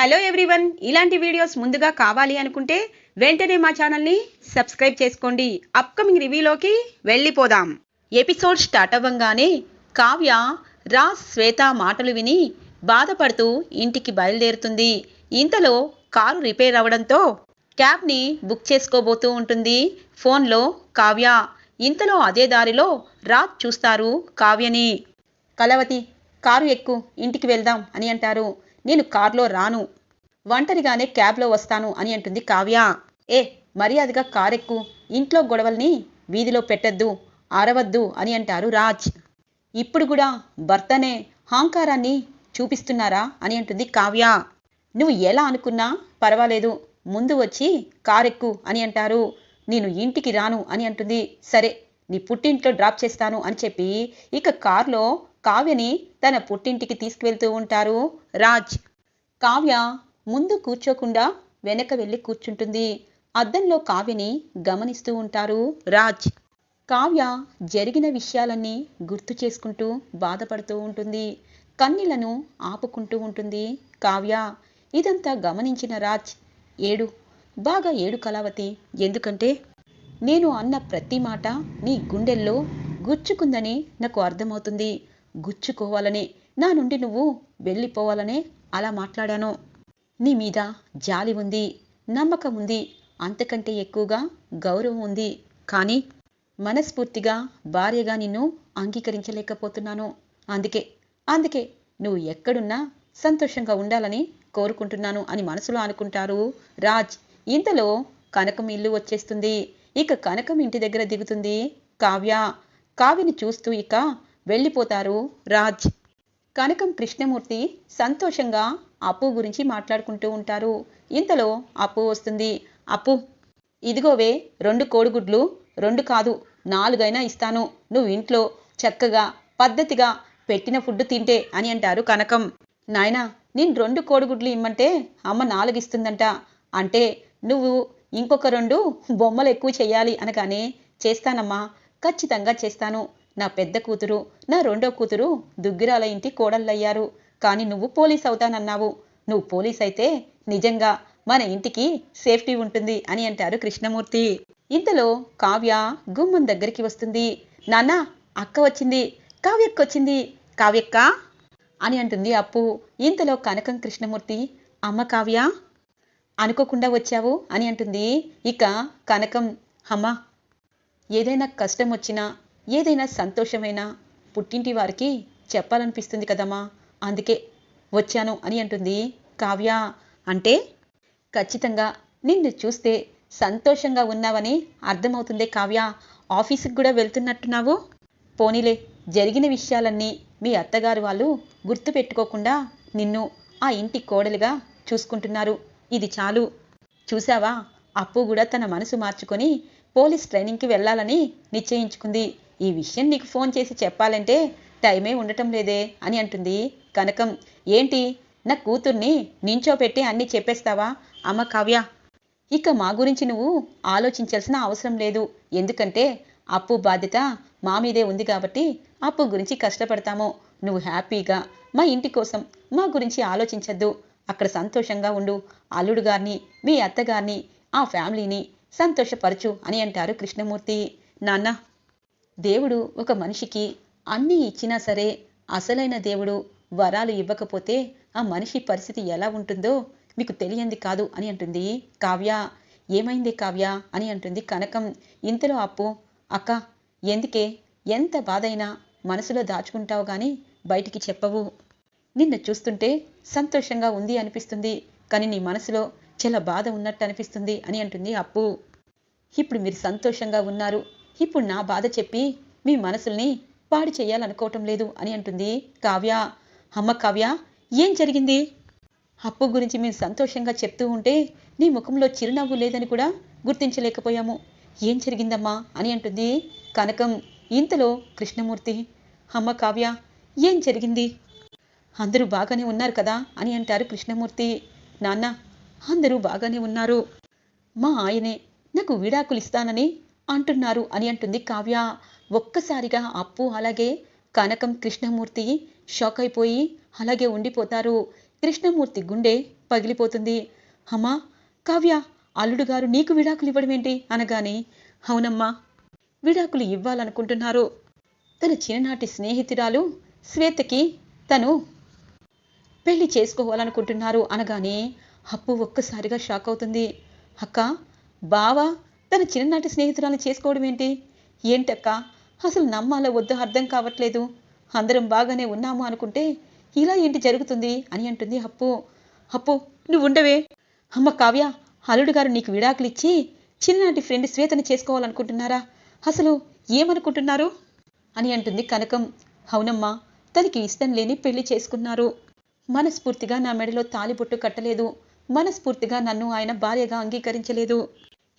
Hello everyone ఇలాంటి videos ముందుగా కావాలి అనుకుంటే వెంటనే మా ఛానల్ని సబ్స్క్రైబ్ చేసుకోండి. అప్కమింగ్ రివ్యూలోకి వెళ్ళిపోదాం. ఎపిసోడ్ స్టార్ట్ అవ్వంగానే కావ్య రాజ్ శ్వేత మాటలు విని బాధపడుతూ ఇంటికి బయలుదేరుతుంది. ఇంతలో కారు రిపేర్ అవ్వడంతో క్యాబ్ని బుక్ చేసుకోబోతూ ఉంటుంది ఫోన్లో కావ్య. ఇంతలో అదే దారిలో రాజ్ చూస్తారు కావ్యని. కలవతి కారు ఎక్కు ఇంటికి వెళ్దాం అని అంటారు. నేను కారులో రాను. ఒంటరిగానే క్యాబ్లో వస్తాను అని అంటుంది కావ్య. ఏ మర్యాదగా కారెక్కు. ఇంట్లో గొడవల్ని వీధిలో పెట్టద్దు అరవద్దు అని అంటారు రాజ్. ఇప్పుడు కూడా భర్తనే హాంకారాన్ని చూపిస్తున్నారా అని అంటుంది కావ్య. నువ్వు ఎలా అనుకున్నా పర్వాలేదు ముందు వచ్చి కారెక్కు అని అంటారు. నేను ఇంటికి రాను అని అంటుంది. సరే నీ పుట్టింట్లో డ్రాప్ చేస్తాను అని చెప్పి ఇక కారులో కావ్యని తన పుట్టింటికి తీసుకువెళ్తూ ఉంటారు. రాజ్. కావ్య ముందు కూర్చోకుండా వెనక వెళ్ళి కూర్చుంటుంది. అద్దంలో కావ్యని గమనిస్తూ ఉంటారు రాజ్. కావ్య జరిగిన విషయాలన్నీ గుర్తు చేసుకుంటూ బాధపడుతూ ఉంటుంది. కన్నీలను ఆపుకుంటూ ఉంటుంది కావ్య. ఇదంతా గమనించిన రాజ్. ఏడు. బాగా ఏడు కళావతి. ఎందుకంటే నేను అన్న ప్రతి మాట నీ గుండెల్లో గుచ్చుకుందని నాకు అర్థమవుతుంది. గుచ్చుకోవాలనే. నా నుండి నువ్వు వెళ్ళిపోవాలనే అలా మాట్లాడాను. నీ మీద జాలి ఉంది నమ్మకం ఉంది అంతకంటే ఎక్కువగా గౌరవం ఉంది. కానీ మనస్ఫూర్తిగా భార్యగా నిన్ను అంగీకరించలేకపోతున్నాను. అందుకే అందుకే నువ్వు ఎక్కడున్నా సంతోషంగా ఉండాలని కోరుకుంటున్నాను అని మనసులో అనుకుంటారు రాజ్. ఇంతలో కనకం ఇల్లు వచ్చేస్తుంది. ఇక కనకం ఇంటి దగ్గర దిగుతుంది కావ్య. కావ్యని చూస్తూ ఇక వెళ్ళిపోతారు. రాజ్. కనకం కృష్ణమూర్తి సంతోషంగా అప్పు గురించి మాట్లాడుకుంటూ ఉంటారు. ఇంతలో అప్పు వస్తుంది. అప్పు. ఇదిగోవే రెండు కోడిగుడ్లు రెండు కాదు నాలుగైనా ఇస్తాను. నువ్వు ఇంట్లో చక్కగా పద్ధతిగా పెట్టిన ఫుడ్ తింటే అని అంటారు కనకం. నాయనా నేను రెండు కోడిగుడ్లు ఇమ్మంటే అమ్మ నాలుగు ఇస్తుందంట అంటే నువ్వు ఇంకొక రెండు బొమ్మలు ఎక్కువ చేయాలి అనగానే చేస్తానమ్మా. ఖచ్చితంగా చేస్తాను. నా పెద్ద కూతురు నా రెండో కూతురు దుగ్గిరాల ఇంటి కోడళ్ళయ్యారు. కానీ నువ్వు పోలీస్ అవుతానన్నావు. నువ్వు పోలీస్ అయితే నిజంగా మన ఇంటికి సేఫ్టీ ఉంటుంది అని అంటారు కృష్ణమూర్తి. ఇంతలో కావ్య గుమ్మం దగ్గరికి వస్తుంది. నాన్న అక్క వచ్చింది. కావ్యక్క వచ్చింది కావ్యక్క అని అంటుంది అప్పు. ఇంతలో కనకం కృష్ణమూర్తి అమ్మ కావ్య అనుకోకుండా వచ్చావు అని అంటుంది. ఇక కనకం అమ్మ ఏదైనా కష్టం వచ్చినా ఏదైనా సంతోషమైనా పుట్టింటి వారికి చెప్పాలనిపిస్తుంది కదమ్మా. అందుకే వచ్చాను అని అంటుంది కావ్య. అంటే ఖచ్చితంగా నిన్ను చూస్తే సంతోషంగా ఉన్నావని అర్థమవుతుందే కావ్య. ఆఫీసుకి కూడా వెళ్తున్నట్టున్నావు? పోనీలే జరిగిన విషయాలన్నీ మీ అత్తగారు వాళ్ళు గుర్తు పెట్టుకోకుండా నిన్ను ఆ ఇంటి కోడలుగా చూసుకుంటున్నారు. ఇది చాలు. చూసావా అప్పు కూడా తన మనసు మార్చుకొని పోలీస్ ట్రైనింగ్కి వెళ్ళాలని నిశ్చయించుకుంది. ఈ విషయం నీకు ఫోన్ చేసి చెప్పాలంటే టైమే ఉండటం లేదే అని అంటుంది కనకం. ఏంటి? నా కూతుర్ని నించోపెట్టి అన్నీ చెప్పేస్తావా? అమ్మ కావ్య ఇక మా గురించి నువ్వు ఆలోచించాల్సిన అవసరం లేదు. ఎందుకంటే అప్పు బాధ్యత మా మీదే ఉంది కాబట్టి అప్పు గురించి కష్టపడతాము. నువ్వు హ్యాపీగా మా ఇంటి కోసం మా గురించి ఆలోచించద్దు. అక్కడ సంతోషంగా ఉండు. అల్లుడు గారిని మీ అత్తగారిని ఆ ఫ్యామిలీని సంతోషపరచు అని అంటారు కృష్ణమూర్తి. నాన్న దేవుడు ఒక మనిషికి అన్నీ ఇచ్చినా సరే అసలైన దేవుడు వరాలు ఇవ్వకపోతే ఆ మనిషి పరిస్థితి ఎలా ఉంటుందో మీకు తెలియంది కాదు అని అంటుంది కావ్య. ఏమైంది కావ్య అని అంటుంది కనకం. ఇంతలో అప్పు అక్క ఎందుకే? ఎంత బాధైనా మనసులో దాచుకుంటావు కానీ బయటికి చెప్పవు. నిన్ను చూస్తుంటే సంతోషంగా ఉంది అనిపిస్తుంది కానీ నీ మనసులో చాలా బాధ ఉన్నట్టు అనిపిస్తుంది అని అంటుంది అప్పు. ఇప్పుడు మీరు సంతోషంగా ఉన్నారు ఇప్పుడు నా బాధ చెప్పి మీ మనసుల్ని పాడు చేయాలనుకోవటం లేదు అని అంటుంది కావ్య. అమ్మ కావ్య ఏం జరిగింది? అప్పు గురించి మేము సంతోషంగా చెప్తూ ఉంటే నీ ముఖంలో చిరునవ్వు లేదని కూడా గుర్తించలేకపోయాము. ఏం జరిగిందమ్మా? అని అంటుంది కనకం. ఇంతలో కృష్ణమూర్తి అమ్మ కావ్య ఏం జరిగింది? అందరూ బాగానే ఉన్నారు కదా? అని అంటారు కృష్ణమూర్తి. నాన్న అందరూ బాగానే ఉన్నారు. మా ఆయనే నాకు విడాకులు ఇస్తానని అంటున్నారు అని అంటుంది కావ్య. ఒక్కసారిగా అప్పు అలాగే కనకం కృష్ణమూర్తి షాక్ అయిపోయి అలాగే ఉండిపోతారు. కృష్ణమూర్తి గుండె పగిలిపోతుంది. అమ్మా కావ్య అల్లుడు గారు నీకు విడాకులు ఇవ్వడం ఏంటి? అనగానే అవునమ్మా విడాకులు ఇవ్వాలనుకుంటున్నారు. తన చిన్ననాటి స్నేహితురాలు శ్వేతకి తను పెళ్ళి చేసుకోవాలనుకుంటున్నారు అనగానే అప్పు ఒక్కసారిగా షాక్ అవుతుంది. అక్క బావా తన చిన్ననాటి స్నేహితురాలు చేసుకోవడం ఏంటి? ఏంటక్క? అసలు నమ్మాలో వద్దు అర్థం కావట్లేదు. అందరం బాగానే ఉన్నాము అనుకుంటే ఇలా ఏంటి జరుగుతుంది అని అంటుంది అప్పు. అప్పు నువ్వు ఉండవే. అమ్మ కావ్య అల్లుడు గారు నీకు విడాకులిచ్చి చిన్ననాటి ఫ్రెండ్ శ్వేతని చేసుకోవాలనుకుంటున్నారా? అసలు ఏమనుకుంటున్నారు? అని అంటుంది కనకం. అవునమ్మా తనకి ఇష్టం లేని పెళ్ళి చేసుకున్నారు. మనస్ఫూర్తిగా నా మెడలో తాలిబొట్టు కట్టలేదు. మనస్ఫూర్తిగా నన్ను ఆయన భార్యగా అంగీకరించలేదు.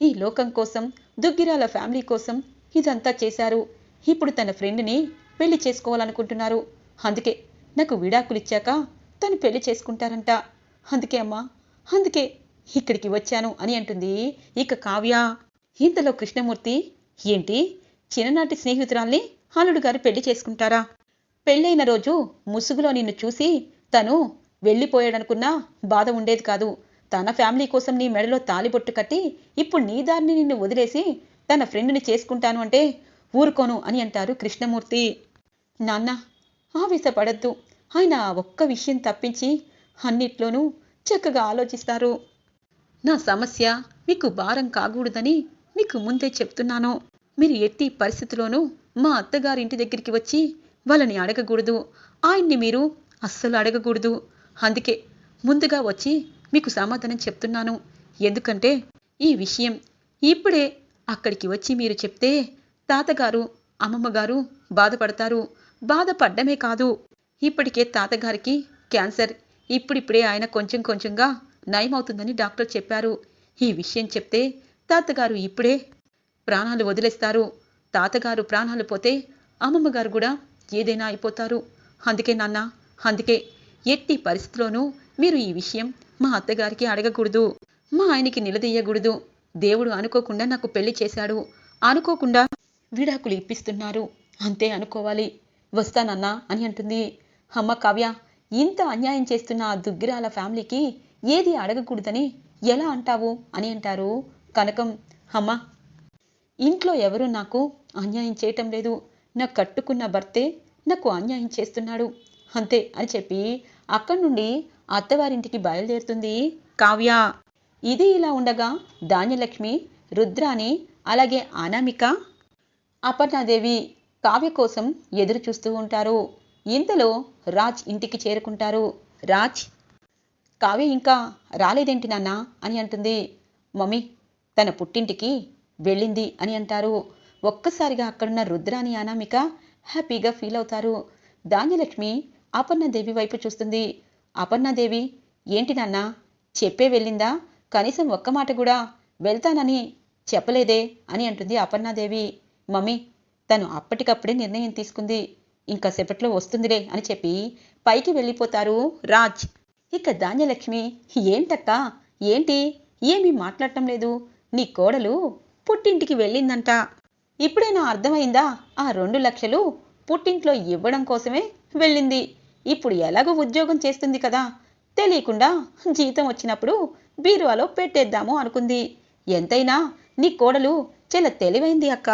ఈ లోకం కోసం దుగ్గిరాల ఫ్యామిలీ కోసం ఇదంతా చేశారు. ఇప్పుడు తన ఫ్రెండ్ని పెళ్ళి చేసుకోవాలనుకుంటున్నారు. అందుకే నాకు విడాకులిచ్చాక తను పెళ్ళి చేసుకుంటారంట. అందుకే అమ్మా అందుకే ఇక్కడికి వచ్చాను అని అంటుంది ఇక కావ్య. ఇంతలో కృష్ణమూర్తి ఏంటి? చిన్ననాటి స్నేహితురాల్ని అల్లుడు గారు పెళ్ళి చేసుకుంటారా? పెళ్ళైన రోజు ముసుగులో నిన్ను చూసి తను వెళ్ళిపోయాడనుకున్నా బాధ ఉండేది కాదు. తన ఫ్యామిలీ కోసం నీ మెడలో తాలిబొట్టు కట్టి ఇప్పుడు నీ దారిని నిన్ను వదిలేసి తన ఫ్రెండ్ని చేసుకుంటాను అంటే ఊరుకోను అని అంటారు కృష్ణమూర్తి. నాన్న ఆవేశపడద్దు. ఆయన ఒక్క విషయం తప్పించి అన్నిట్లోనూ చక్కగా ఆలోచిస్తారు. నా సమస్య మీకు భారం కాకూడదని మీకు ముందే చెప్తున్నాను. మీరు ఎట్టి పరిస్థితిలోనూ మా అత్తగారింటి దగ్గరికి వచ్చి వాళ్ళని అడగకూడదు. ఆయన్ని మీరు అస్సలు అడగకూడదు. అందుకే ముందుగా వచ్చి మీకు సమాధానం చెప్తున్నాను. ఎందుకంటే ఈ విషయం ఇప్పుడే అక్కడికి వచ్చి మీరు చెప్తే తాతగారు అమ్మమ్మగారు బాధపడతారు. బాధపడ్డమే కాదు. ఇప్పటికే తాతగారికి క్యాన్సర్. ఇప్పుడిప్పుడే ఆయన కొంచెం కొంచెంగా నయమవుతుందని డాక్టర్ చెప్పారు. ఈ విషయం చెప్తే తాతగారు ఇప్పుడే ప్రాణాలు వదిలేస్తారు. తాతగారు ప్రాణాలు పోతే అమ్మమ్మగారు కూడా ఏదైనా అయిపోతారు. అందుకే నాన్న అందుకే ఎట్టి పరిస్థితిలోనూ మీరు ఈ విషయం మా అత్తగారికి అడగకూడదు. మా ఆయనకి నిలదీయకూడదు. దేవుడు అనుకోకుండా నాకు పెళ్ళి చేశాడు. అనుకోకుండా విడాకులు ఇప్పిస్తున్నారు. అంతే అనుకోవాలి. వస్తానన్నా అని అంటుంది. అమ్మ కావ్య ఇంత అన్యాయం చేస్తున్న ఆ దుగ్గిరాల ఫ్యామిలీకి ఏది అడగకూడదని ఎలా అంటావు అని అంటారు కనకం. అమ్మ ఇంట్లో ఎవరు నాకు అన్యాయం చేయటం లేదు. నా కట్టుకున్న భర్తే నాకు అన్యాయం చేస్తున్నాడు. అంతే అని చెప్పి అక్కడి నుండి అత్తవారింటికి బయలుదేరుతుంది కావ్య. ఇది ఇలా ఉండగా ధాన్యలక్ష్మి రుద్రాని అలాగే అనామిక అపర్ణాదేవి కావ్య కోసం ఎదురు చూస్తూ ఉంటారు. ఇంతలో రాజ్ ఇంటికి చేరుకుంటారు. రాజ్ కావ్య ఇంకా రాలేదేంటి నాన్న అని అంటుంది. మమ్మీ తన పుట్టింటికి వెళ్ళింది అని అంటారు. ఒక్కసారిగా అక్కడున్న రుద్రాని అనామిక హ్యాపీగా ఫీల్ అవుతారు. ధాన్యలక్ష్మి అపర్ణదేవి వైపు చూస్తుంది. అపర్ణదేవి ఏంటి నాన్న చెప్పే వెళ్ళిందా? కనీసం ఒక్క మాట కూడా వెళ్తానని చెప్పలేదే అని అంటుంది అపర్ణాదేవి. మమ్మీ తను అప్పటికప్పుడే నిర్ణయం తీసుకుంది. ఇంకా సేపట్లో వస్తుందిలే అని చెప్పి పైకి వెళ్ళిపోతారు రాజ్. ఇక ధాన్యలక్ష్మి ఏంటక్క ఏంటి? ఏమీ మాట్లాడటం లేదు. నీ కోడలు పుట్టింటికి వెళ్ళిందంట. ఇప్పుడైనా అర్థమైందా? ఆ రెండు లక్షలు పుట్టింట్లో ఇవ్వడం కోసమే వెళ్ళింది. ఇప్పుడు ఎలాగో ఉద్యోగం చేస్తుంది కదా. తెలియకుండా జీతం వచ్చినప్పుడు బీరువాలో పెట్టేద్దాము అనుకుంది. ఎంతైనా నీ కోడలు చాలా తెలివైంది అక్క.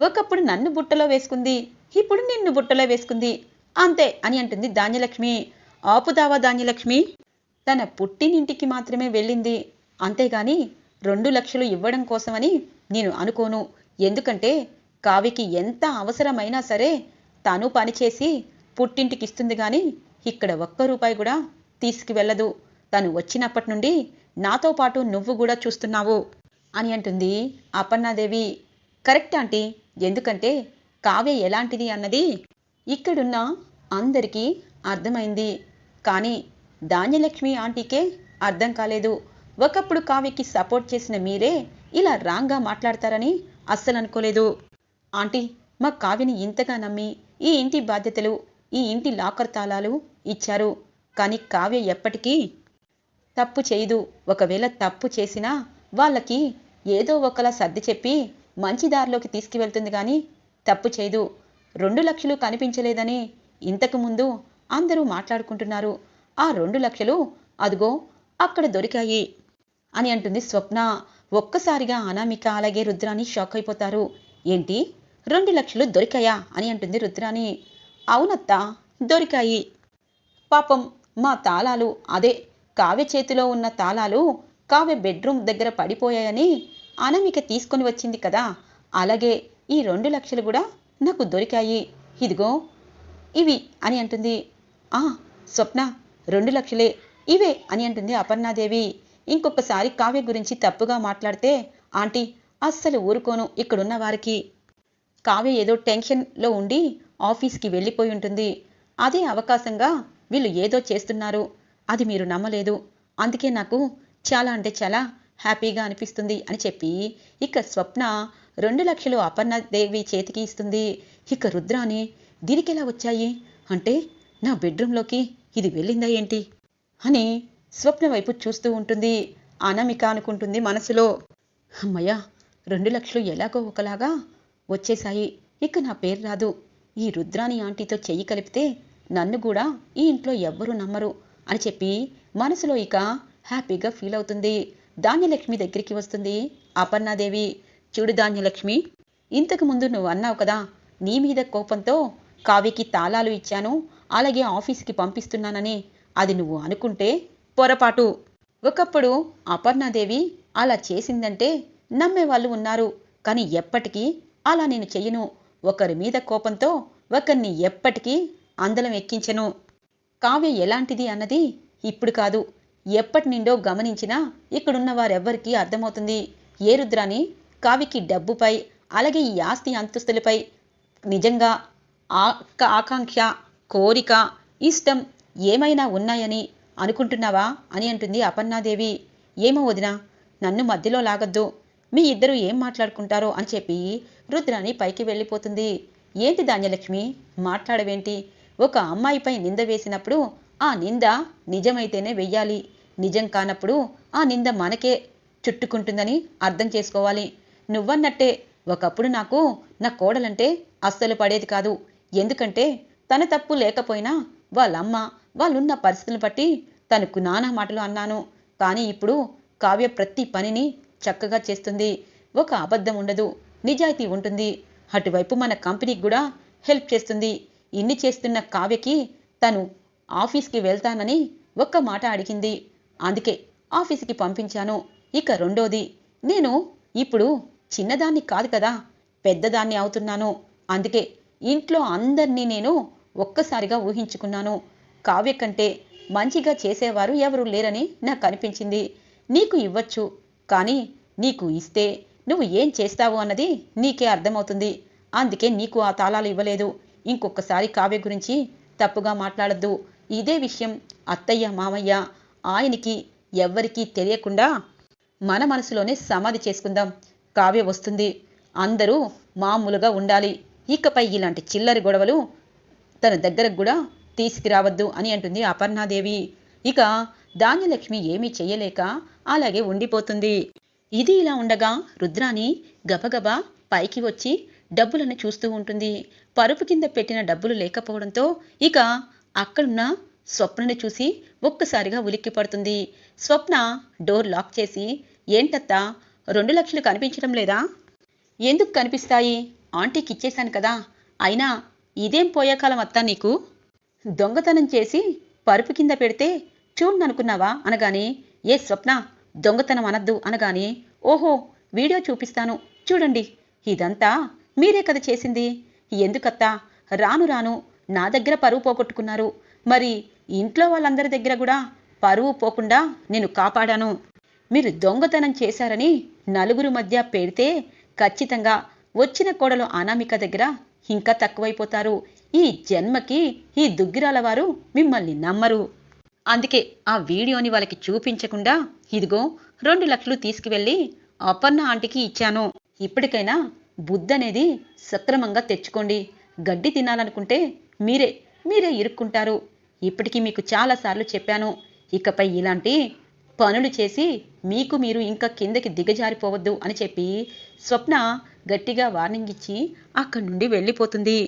ఒకప్పుడు నన్ను బుట్టలో వేసుకుంది. ఇప్పుడు నిన్ను బుట్టలో వేసుకుంది. అంతే అని అంటుంది ధాన్యలక్ష్మి. ఆపుదావా ధాన్యలక్ష్మి? తన పుట్టినింటికి మాత్రమే వెళ్ళింది. అంతేగాని రెండు లక్షలు ఇవ్వడం కోసమని నేను అనుకోను. ఎందుకంటే కావికి ఎంత అవసరమైనా సరే తను పనిచేసి పుట్టింటికి ఇస్తుంది కానీ ఇక్కడ ఒక్క రూపాయి కూడా తీసుకువెళ్ళదు. తను వచ్చినప్పటి నుండి నాతో పాటు నువ్వు కూడా చూస్తున్నావు అని అంటుంది అపర్ణాదేవి. కరెక్ట్ ఆంటీ ఎందుకంటే కావ్య ఎలాంటిది అన్నది ఇక్కడున్న అందరికీ అర్థమైంది. కానీ ధాన్యలక్ష్మి ఆంటీకే అర్థం కాలేదు. ఒకప్పుడు కావ్యకి సపోర్ట్ చేసిన మీరే ఇలా రాంగ్గా మాట్లాడతారని అస్సలు అనుకోలేదు ఆంటీ మా కావ్యని ఇంతగా నమ్మి ఈ ఇంటి బాధ్యతలు ఈ ఇంటి లాకర్ తాళాలు ఇచ్చారు. కానీ కావ్య ఎప్పటికీ తప్పు చేయదు. ఒకవేళ తప్పు చేసినా వాళ్ళకి ఏదో ఒకలా సర్ది చెప్పి మంచి దారిలోకి తీసుకువెళ్తుంది కానీ తప్పు చేయదు. రెండు లక్షలు కనిపించలేదని ఇంతకుముందు అందరూ మాట్లాడుకుంటున్నారు. ఆ రెండు లక్షలు అదిగో అక్కడ దొరికాయి అని అంటుంది స్వప్న. ఒక్కసారిగా అనామిక అలాగే రుద్రాని షాక్ అయిపోతారు. ఏంటి? రెండు లక్షలు దొరికాయా? అని అంటుంది రుద్రాని అవునత్తా దొరికాయి. పాపం మా తాళాలు అదే కావ్య చేతిలో ఉన్న తాళాలు కావ్య బెడ్రూమ్ దగ్గర పడిపోయాయని అనమిక తీసుకొని వచ్చింది కదా అలాగే ఈ రెండు లక్షలు కూడా నాకు దొరికాయి. ఇదిగో ఇవి అని అంటుంది. ఆ స్వప్న రెండు లక్షలే ఇవే అని అంటుంది అపర్ణాదేవి. ఇంకొకసారి కావ్య గురించి తప్పుగా మాట్లాడితే ఆంటీ అస్సలు ఊరుకోను ఇక్కడున్న వారికి. కావ్య ఏదో టెన్షన్లో ఉండి ఆఫీస్కి వెళ్ళిపోయి ఉంటుంది. అదే అవకాశంగా వీళ్ళు ఏదో చేస్తున్నారు. అది మీరు నమ్మలేదు. అందుకే నాకు చాలా అంటే చాలా హ్యాపీగా అనిపిస్తుంది అని చెప్పి ఇక స్వప్న రెండు లక్షలు అపర్ణదేవి చేతికి ఇస్తుంది. ఇక రుద్రాని దీనికెలా వచ్చాయి? అంటే నా బెడ్రూమ్లోకి ఇది వెళ్ళిందా ఏంటి? అని స్వప్న వైపు చూస్తూ ఉంటుంది. అనామిక అనుకుంటుంది మనసులో. అమ్మయ్య రెండు లక్షలు ఎలాగో ఒకలాగా వచ్చేశాయి. ఇక నా పేరు రాదు. ఈ రుద్రాని ఆంటీతో చెయ్యి కలిపితే నన్ను కూడా ఈ ఇంట్లో ఎవ్వరూ నమ్మరు అని చెప్పి మనసులో ఇక హ్యాపీగా ఫీల్ అవుతుంది. ధాన్యలక్ష్మి దగ్గరికి వస్తుంది. అపర్ణాదేవి చూడు ధాన్యలక్ష్మి ఇంతకు ముందు నువ్వు అన్నావు కదా నీ మీద కోపంతో కావ్యకి తాళాలు ఇచ్చాను అలాగే ఆఫీస్కి పంపిస్తున్నానని. అది నువ్వు అనుకుంటే పొరపాటు. ఒకప్పుడు అపర్ణాదేవి అలా చేసిందంటే నమ్మేవాళ్ళు ఉన్నారు కానీ ఎప్పటికీ అలా నేను చెయ్యను. ఒకరి మీద కోపంతో ఒకరిని ఎప్పటికీ అందలం ఎక్కించను. కావ్య ఎలాంటిది అన్నది ఇప్పుడు కాదు. ఎప్పటి నిండో గమనించినా ఇక్కడున్న వారెవ్వరికీ అర్థమవుతుంది. ఏ రుద్రాని కావికి డబ్బుపై అలాగే ఈ ఆస్తి అంతస్తులపై నిజంగా ఆ- ఆకాంక్ష కోరిక ఇష్టం ఏమైనా ఉన్నాయని అనుకుంటున్నావా అని అంటుంది అపర్ణాదేవి. ఏమో వదినా నన్ను మధ్యలో లాగద్దు. మీ ఇద్దరు ఏం మాట్లాడుకుంటారో అని చెప్పి రుద్రాణి పైకి వెళ్ళిపోతుంది. ఏంటి ధాన్యలక్ష్మి? మాట్లాడవేంటి? ఒక అమ్మాయిపై నింద వేసినప్పుడు ఆ నింద నిజమైతేనే వెయ్యాలి. నిజం కానప్పుడు ఆ నింద మనకే చుట్టుకుంటుందని అర్థం చేసుకోవాలి. నువ్వన్నట్టే ఒకప్పుడు నాకు నా కోడలంటే అస్సలు పడేది కాదు. ఎందుకంటే తన తప్పు లేకపోయినా వాళ్ళమ్మ వాళ్ళున్న పరిస్థితులను బట్టి తనకు నానా మాటలు అన్నాను. కానీ ఇప్పుడు కావ్య ప్రతి పనిని చక్కగా చేస్తుంది. ఒక అబద్ధం ఉండదు. నిజాయితీ ఉంటుంది. అటువైపు మన కంపెనీకి కూడా హెల్ప్ చేస్తుంది. ఇన్ని చేస్తున్న కావ్యకి తను ఆఫీస్కి వెళ్తానని ఒక్క మాట అడిగింది. అందుకే ఆఫీస్కి పంపించాను. ఇక రెండోది నేను ఇప్పుడు చిన్నదాన్ని కాదు కదా పెద్దదాన్ని అవుతున్నాను. అందుకే ఇంట్లో అందరినీ నేను ఒక్కసారిగా ఊహించుకున్నాను. కావ్య కంటే మంచిగా చేసేవారు ఎవరు లేరని నాకు అనిపించింది. నీకు ఇవ్వచ్చు కానీ నీకు ఇస్తే నువ్వు ఏం చేస్తావు అన్నది నీకే అర్థమవుతుంది. అందుకే నీకు ఆ తాళాలు ఇవ్వలేదు. ఇంకొకసారి కావ్య గురించి తప్పుగా మాట్లాడద్దు. ఇదే విషయం అత్తయ్య మామయ్య ఆయనకి ఎవ్వరికీ తెలియకుండా మన మనసులోనే సమాధి చేసుకుందాం. కావ్య వస్తుంది. అందరూ మామూలుగా ఉండాలి. ఇకపై ఇలాంటి చిల్లరి గొడవలు తన దగ్గరకు కూడా తీసుకురావద్దు అని అంటుంది అపర్ణాదేవి. ఇక ధాన్యలక్ష్మి ఏమీ చేయలేక అలాగే ఉండిపోతుంది. ఇది ఇలా ఉండగా రుద్రాని గబగబా పైకి వచ్చి డబ్బులను చూస్తూ ఉంటుంది. పరుపు కింద పెట్టిన డబ్బులు లేకపోవడంతో ఇక అక్కడున్న స్వప్నని చూసి ఒక్కసారిగా ఉలిక్కి పడుతుంది. స్వప్న డోర్ లాక్ చేసి ఏంటత్తా రెండు లక్షలు కనిపించడం లేదా? ఎందుకు కనిపిస్తాయి? ఆంటీకి ఇచ్చేశాను కదా. అయినా ఇదేం పోయేకాలం అత్తా నీకు? దొంగతనం చేసి పరుపు కింద పెడితే చూడననుకున్నావా? అనగానే ఏ స్వప్న దొంగతనం అనద్దు అనగానే ఓహో వీడియో చూపిస్తాను చూడండి ఇదంతా మీరే కథ చేసింది. ఎందుకత్తా రాను రాను నా దగ్గర పరువు పోగొట్టుకున్నారు. మరి ఇంట్లో వాళ్ళందరి దగ్గర కూడా పరువు పోకుండా నేను కాపాడాను. మీరు దొంగతనం చేశారని నలుగురు మధ్య పెడితే ఖచ్చితంగా వచ్చిన కోడలు అనామిక దగ్గర ఇంకా తక్కువైపోతారు. ఈ జన్మకి ఈ దుగ్గిరాల వారు మిమ్మల్ని నమ్మరు. అందుకే ఆ వీడియోని వాళ్ళకి చూపించకుండా ఇదిగో రెండు లక్షలు తీసుకువెళ్ళి అపర్ణ ఆంటీకి ఇచ్చాను. ఇప్పటికైనా బుద్ధనేది సక్రమంగా తెచ్చుకోండి. గడ్డి తినాలనుకుంటే మీరే మీరే ఇరుక్కుంటారు. ఇప్పటికీ మీకు చాలాసార్లు చెప్పాను. ఇకపై ఇలాంటి పనులు చేసి మీకు మీరు ఇంకా కిందకి దిగజారిపోవద్దు అని చెప్పి స్వప్న గట్టిగా వార్నింగ్ ఇచ్చి అక్కడి నుండి వెళ్ళిపోతుంది.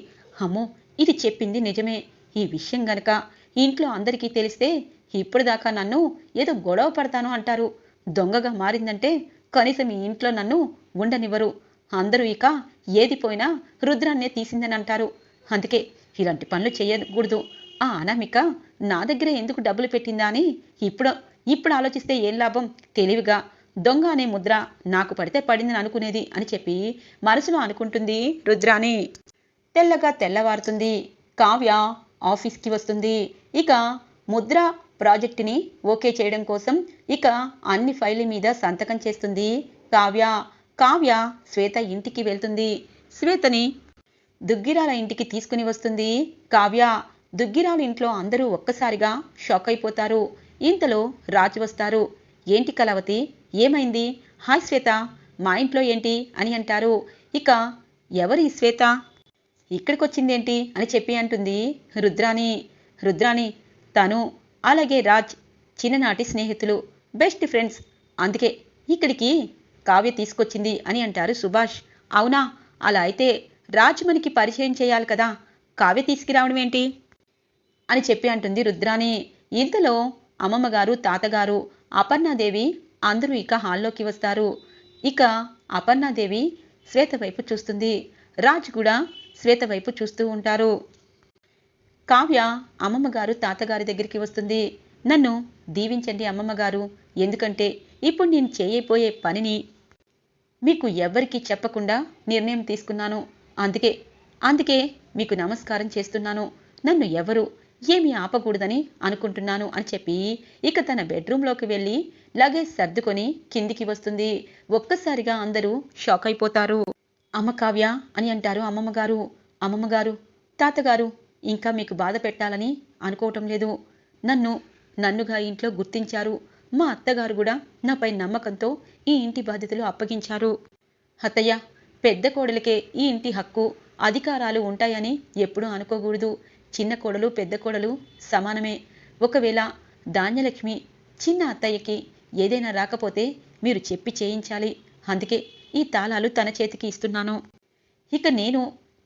అమ్మో ఇది చెప్పింది నిజమే. ఈ విషయం గనక ఇంట్లో అందరికీ తెలిస్తే ఇప్పుడు దాకా నన్ను ఏదో గొడవ పడతాను అంటారు. దొంగగా మారిందంటే కనీసం ఈ ఇంట్లో నన్ను ఉండనివ్వరు. అందరూ ఇక ఏది పోయినా రుద్రాన్నే తీసిందని అంటారు. అందుకే ఇలాంటి పనులు చేయకూడదు. ఆ అనామిక నా దగ్గర ఎందుకు డబ్బులు పెట్టిందా అని ఇప్పుడు ఇప్పుడు ఆలోచిస్తే ఏం లాభం? తెలివిగా. దొంగ అనే ముద్ర నాకు పడితే పడిందని అనుకునేది అని చెప్పి మనసులో అనుకుంటుంది రుద్రాని తెల్లగా తెల్లవారుతుంది. కావ్య ఆఫీస్కి వస్తుంది. ఇక ముద్ర ప్రాజెక్టుని ఓకే చేయడం కోసం ఇక అన్ని ఫైళ్ళ మీద సంతకం చేస్తుంది కావ్య. కావ్య శ్వేత ఇంటికి వెళ్తుంది. శ్వేతని దుగ్గిరాల ఇంటికి తీసుకుని వస్తుంది. కావ్య దుగ్గిరాల ఇంట్లో అందరూ ఒక్కసారిగా షాక్ అయిపోతారు. ఇంతలో రాజు వస్తారు. ఏంటి కలవతి ఏమైంది? హాయ్ శ్వేత మా ఇంట్లో ఏంటి? అని అంటారు. ఇక ఎవరి శ్వేత? ఇక్కడికొచ్చిందేంటి? అని చెప్పి అంటుంది రుద్రాణి. రుద్రాణి తను అలాగే రాజ్ చిన్ననాటి స్నేహితులు బెస్ట్ ఫ్రెండ్స్. అందుకే ఇక్కడికి కావ్య తీసుకొచ్చింది అని అంటారు సుభాష్. అవునా? అలా అయితే రాజ్ మనకి పరిచయం చేయాలి కదా. కావ్య తీసుకురావడం ఏంటి? అని చెప్పి అంటుంది రుద్రాని ఇంతలో అమ్మమ్మగారు తాతగారు అపర్ణాదేవి అందరూ ఇక హాల్లోకి వస్తారు. ఇక అపర్ణాదేవి శ్వేత వైపు చూస్తుంది. రాజ్ కూడా శ్వేత వైపు చూస్తూ ఉంటారు. కావ్య అమ్మమ్మగారు తాతగారి దగ్గరికి వస్తుంది. నన్ను దీవించండి అమ్మమ్మగారు ఎందుకంటే ఇప్పుడు నేను చేయబోయే పనిని మీకు ఎవ్వరికీ చెప్పకుండా నిర్ణయం తీసుకున్నాను. అందుకే అందుకే మీకు నమస్కారం చేస్తున్నాను. నన్ను ఎవరు ఏమీ ఆపకూడదని అనుకుంటున్నాను అని చెప్పి ఇక తన బెడ్రూమ్లోకి వెళ్ళి లగేజ్ సర్దుకొని కిందికి వస్తుంది. ఒక్కసారిగా అందరూ షాక్ అయిపోతారు. అమ్మ కావ్య అని అంటారు అమ్మమ్మగారు. అమ్మమ్మగారు తాతగారు ఇంకా మీకు బాధ పెట్టాలని అనుకోవటం లేదు. నన్ను నన్నుగా ఇంట్లో గుర్తించారు. మా అత్తగారు కూడా నాపై నమ్మకంతో ఈ ఇంటి బాధ్యతలు అప్పగించారు. అత్తయ్య పెద్ద కోడలికే ఈ ఇంటి హక్కు అధికారాలు ఉంటాయని ఎప్పుడూ అనుకోకూడదు. చిన్న కోడలు పెద్ద కోడలు సమానమే. ఒకవేళ ధాన్యలక్ష్మి చిన్న అత్తయ్యకి ఏదైనా రాకపోతే మీరు చెప్పి చేయించాలి. అందుకే ఈ తాళాలు తన చేతికి ఇస్తున్నాను. ఇక నేను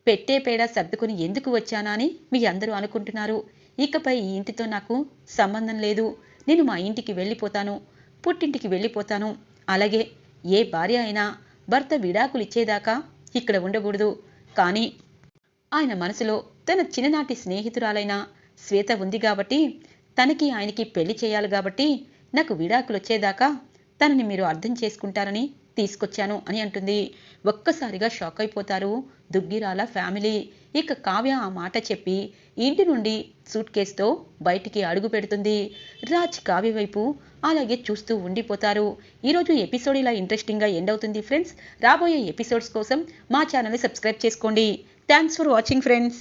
పెట్టే పేడ సర్దుకుని ఎందుకు వచ్చానా అని మీ అందరూ అనుకుంటున్నారు. ఇకపై ఈ ఇంటితో నాకు సంబంధం లేదు. నేను మా ఇంటికి వెళ్ళిపోతాను. పుట్టింటికి వెళ్ళిపోతాను. అలాగే ఏ భార్య అయినా భర్త విడాకులు ఇచ్చేదాకా ఇక్కడ ఉండకూడదు. కానీ ఆయన మనసులో తన చిన్ననాటి స్నేహితురాలైన శ్వేత ఉంది కాబట్టి తనకి ఆయనకి పెళ్ళి చేయాలి కాబట్టి నాకు విడాకులు వచ్చేదాకా తనని మీరు అర్థం చేసుకుంటారని తీసుకొచ్చాను అని అంటుంది. ఒక్కసారిగా షాక్ అయిపోతారు దుగ్గిరాల ఫ్యామిలీ. ఇక కావ్య ఆ మాట చెప్పి ఇంటి నుండి సూట్ కేసుతో బయటికి అడుగు పెడుతుంది. రాజ్ కావ్య వైపు అలాగే చూస్తూ ఉండిపోతారు. ఈరోజు ఎపిసోడ్ ఇలా ఇంట్రెస్టింగ్గా ఎండ్ అవుతుంది ఫ్రెండ్స్. రాబోయే ఎపిసోడ్స్ కోసం మా ఛానల్ని సబ్స్క్రైబ్ చేసుకోండి. Thanks for watching friends.